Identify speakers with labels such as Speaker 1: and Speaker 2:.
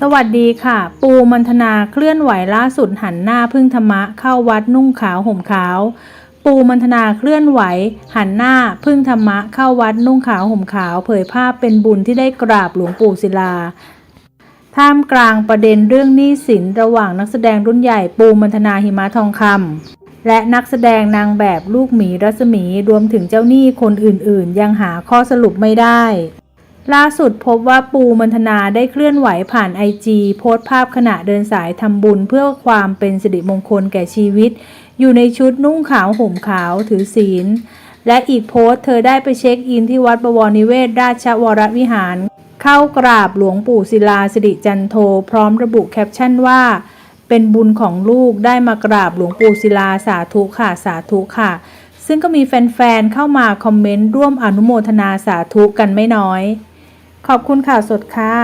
Speaker 1: สวัสดีค่ะ ปูมันธนาเคลื่อนไหวล่าสุดหันหน้าพึ่งธรรมะเข้าวัดนุ่งขาวห่มขาว ปูมันธนาเคลื่อนไหว หันหน้าพึ่งธรรมะเข้าวัดนุ่งขาวห่มขาว เผยภาพเป็นบุญที่ได้กราบหลวงปู่ศิลา ท่ามกลางประเด็นเรื่องหนี้สินระหว่างนักแสดงรุ่นใหญ่ปูมันธนาหิมะทองคำและนักแสดงนางแบบลูกหมีรัศมีรวมถึงเจ้าหนี้คนอื่นๆ ยังหาข้อสรุปไม่ได้ ล่าสุดพบว่าปูมันธนาได้เคลื่อนไหวผ่านไอจีโพสต์ภาพขณะเดินสายทำบุญเพื่อความเป็นสิริมงคลแก่ชีวิต อยู่ในชุดนุ่งขาวห่มขาวถือศีล และอีกโพสต์เธอได้ไปเช็คอินที่วัดบวรนิเวศราชวรวิหาร เข้ากราบหลวงปู่ศิลาสิริจันโท พร้อมระบุแคปชั่นว่า เป็นบุญของลูกได้มากราบหลวงปู่ศิลาสาธุค่ะสาธุค่ะ ซึ่งก็มีแฟนๆเข้ามาคอมเมนต์ร่วมอนุโมทนาสาธุกันไม่น้อย ขอบคุณข่าวสดค่ะ